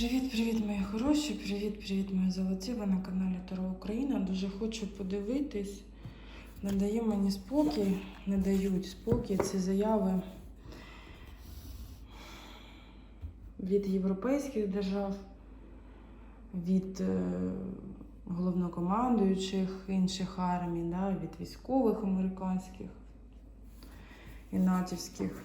Привіт-привіт, мої хороші! Привіт-привіт, мої золоті! Ви на каналі Таро Україна. Дуже хочу подивитись. Не дає мені спокій, не дають спокій ці заяви від європейських держав, від е, головнокомандуючих інших армій, да, від військових американських і натівських.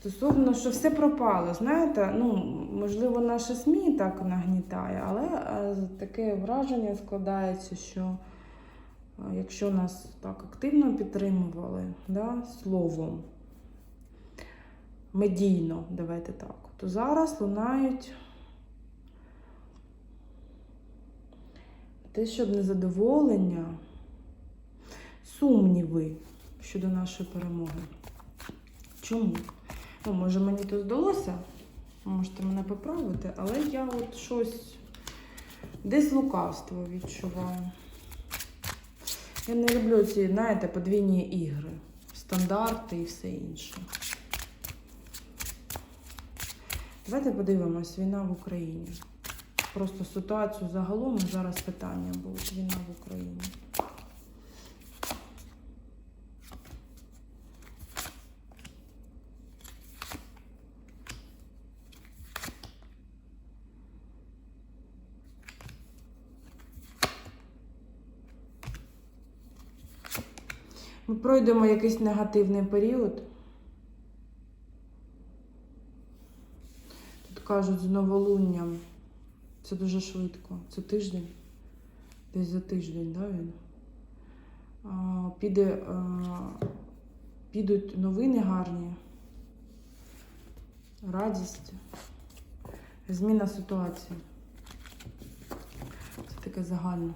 Стосовно, що все пропало, знаєте, ну, можливо, наше СМІ так нагнітає, але е, таке враження складається, що е, якщо нас так активно підтримували да, словом, медійно, давайте так, то зараз лунають те, щоб незадоволення, сумніви щодо нашої перемоги. Чому? Ну, може, мені то здалося, можете мене поправити, але я от щось десь лукавство відчуваю. Я не люблю ці, знаєте, подвійні ігри, стандарти і все інше. Давайте подивимось, війна в Україні. Просто ситуацію загалом зараз питання будуть. Війна в Україні. Ми пройдемо якийсь негативний період. Тут кажуть з новолунням. Це дуже швидко. Це тиждень. Десь за тиждень, да, він? А, піде, а, підуть новини гарні. Радість. Зміна ситуації. Це таке загальне.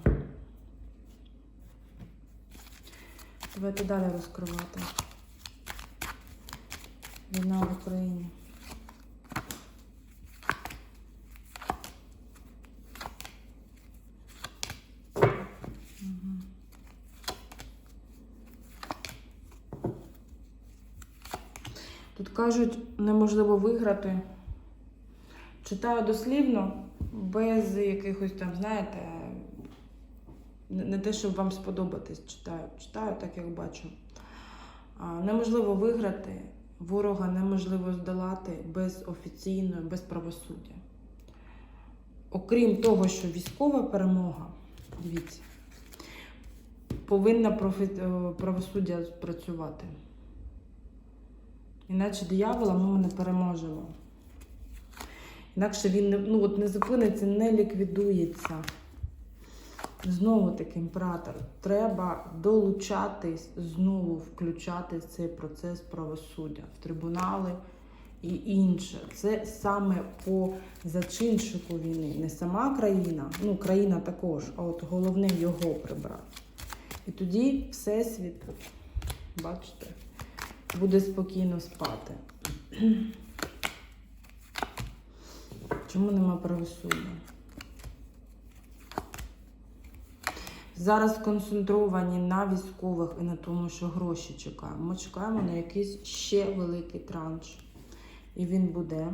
Давайте далі розкривати. Війна в Україні. Тут кажуть, неможливо виграти. Читаю дослівно, без якихось там, знаєте, не те, щоб вам сподобатись, читаю. Читаю так, як бачу. Неможливо виграти, ворога неможливо здолати без офіційної, без правосуддя. Окрім того, що військова перемога, дивіться, повинна е, правосуддя працювати. Іначе диявола ми не переможемо. Інакше він не, ну, от не зупиниться, не ліквідується. Знову таки, імператор, треба долучатись, знову включати цей процес правосуддя в трибунали і інше. Це саме по зачинщику війни. Не сама країна, ну країна також, а от головне його прибрати. І тоді Всесвіт, бачите, буде спокійно спати. Чому нема правосуддя? Зараз сконцентровані на військових і на тому, що гроші чекаємо. Ми чекаємо на якийсь ще великий транш. І він буде.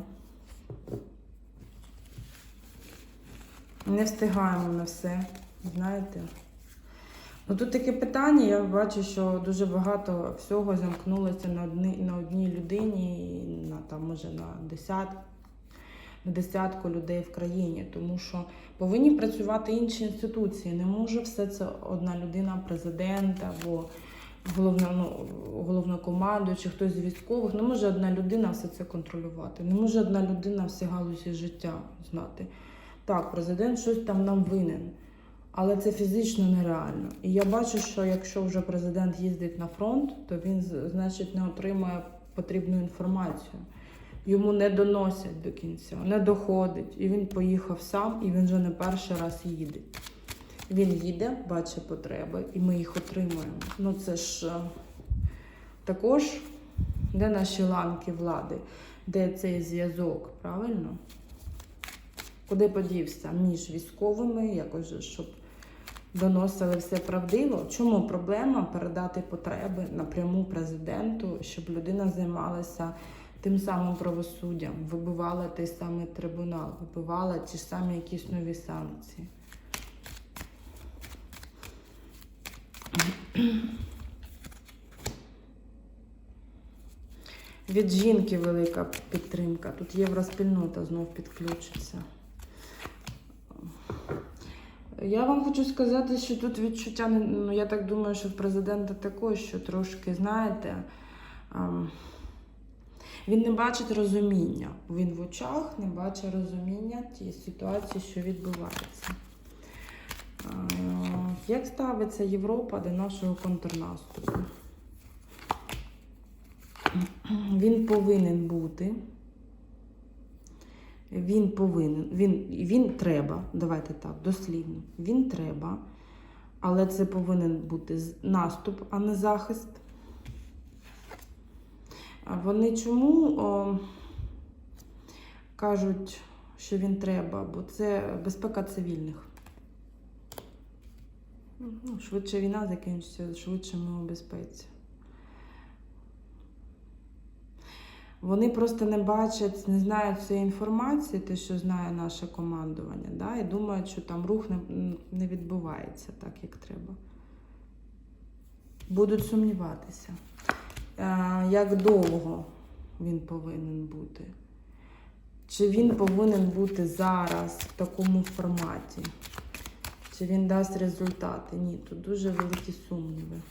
Не встигаємо на все, знаєте. Ну тут таке питання, я бачу, що дуже багато всього замкнулося на одній, на одній людині, на там, може, на десятку, на десятку людей в країні, тому що повинні працювати інші інституції. Не може все це одна людина, президент або головно, ну, головнокомандуючий, хтось з військових. Не може одна людина все це контролювати. Не може одна людина всі галузі життя знати. Так, президент щось там нам винен. Але це фізично нереально. І я бачу, що якщо вже президент їздить на фронт, то він, значить, не отримує потрібну інформацію. Йому не доносять до кінця, не доходить. І він поїхав сам, і він вже не перший раз їде. Він їде, бачить потреби, і ми їх отримуємо. Ну це ж е, також де наші ланки влади, де цей зв'язок, правильно? Куди подівся між військовими, якось, щоб доносили все правдиво. Чому проблема передати потреби напряму президенту, щоб людина займалася тим самим правосуддям, вибивала той самий трибунал, вибивала ті ж самі якісь нові санкції. Від жінки велика підтримка. Тут євроспільнота знов підключиться. Я вам хочу сказати, що тут відчуття, ну я так думаю, що в президента також, що трошки, знаєте, ем, він не бачить розуміння. Він в очах не бачить розуміння тієї ситуації, що відбувається. Е, Як ставиться Європа до нашого контрнаступу? Він повинен бути. Він повинен, він, він треба, давайте так, дослівно. Він треба, але це повинен бути наступ, а не захист. Вони чому о, кажуть, що він треба? Бо це безпека цивільних. Ну, швидше війна закінчиться, швидше ми у безпеці. Вони просто не бачать, не знають цієї інформації, те, що знає наше командування, да, і думають, що там рух не, не відбувається так, як треба. Будуть сумніватися, як довго він повинен бути. Чи він повинен бути зараз в такому форматі? Чи він дасть результати? Ні, тут дуже великі сумніви.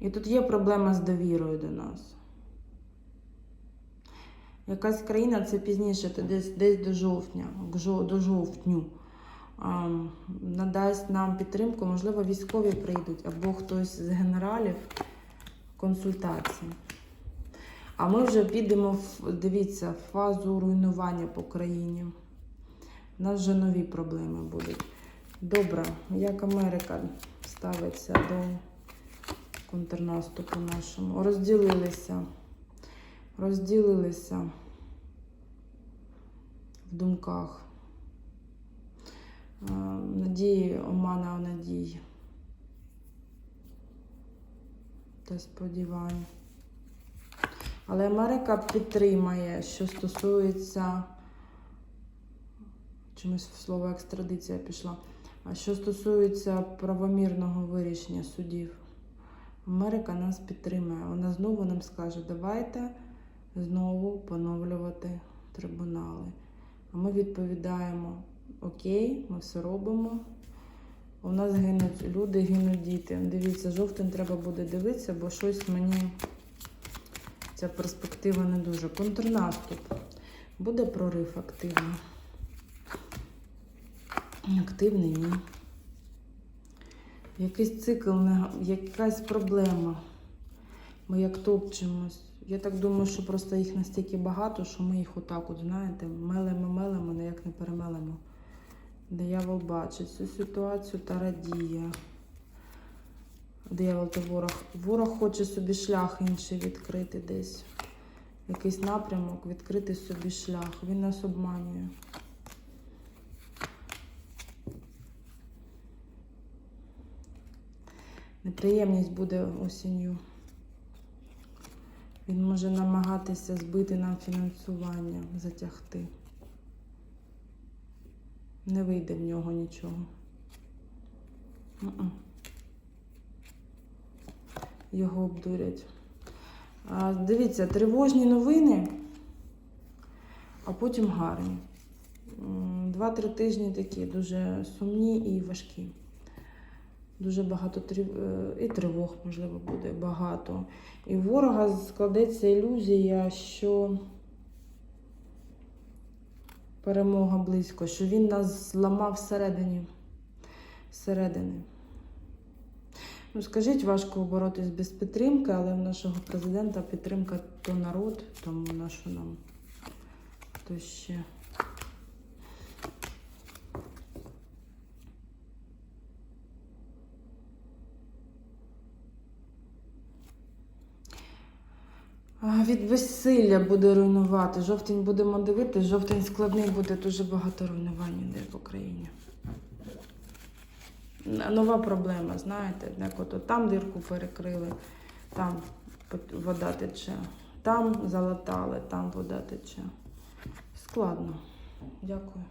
І тут є проблема з довірою до нас. Якась країна це пізніше, то десь, десь до жовтня, до жовтню. Надасть нам підтримку, можливо, військові прийдуть або хтось з генералів консультації. А ми вже підемо в, дивіться, в фазу руйнування по країні. У нас вже нові проблеми будуть. Добре, як Америка ставиться до контрнаступу нашому. Розділилися. Розділилися в думках. Надії, омана надії. Та сподівань. Але Америка підтримає, що стосується. Чомусь слово екстрадиція пішла. А що стосується правомірного вирішення судів. Америка нас підтримує. Вона знову нам скаже, давайте знову поновлювати трибунали. А ми відповідаємо: Окей, ми все робимо. У нас гинуть люди, гинуть діти. Дивіться, жовтень треба буде дивитися, бо щось мені ця перспектива не дуже. Контрнаступ. Буде прорив активний. Активний ні. Якийсь цикл, якась проблема. Ми як топчемось. Я так думаю, що просто їх настільки багато, що ми їх отак, от, знаєте, мелемо, мелемо, ніяк не перемелемо. Диявол бачить цю ситуацію та радіє. Диявол та ворог. Ворог хоче собі шлях інший відкрити десь. Якийсь напрямок, відкрити собі шлях. Він нас обманює. Неприємність буде осінню. Він може намагатися збити нам фінансування, затягти. Не вийде в нього нічого. Його обдурять. А, дивіться, тривожні новини, а потім гарні. Два-три тижні такі дуже сумні і важкі. Дуже багато трив... е, і тривог, можливо, буде багато. І ворога складеться ілюзія, що перемога близько, що він нас зламав всередині. Всередини. Ну, скажіть, важко боротись без підтримки, але в нашого президента підтримка то народ, тому нашу нам то ще. А, Від безсилля буде руйнувати. Жовтень будемо дивитися, жовтень складний буде дуже багато руйнувань іде в Україні. нова проблема, знаєте, як там дирку перекрили, там вода тече, там залатали, там вода тече. Складно. Дякую.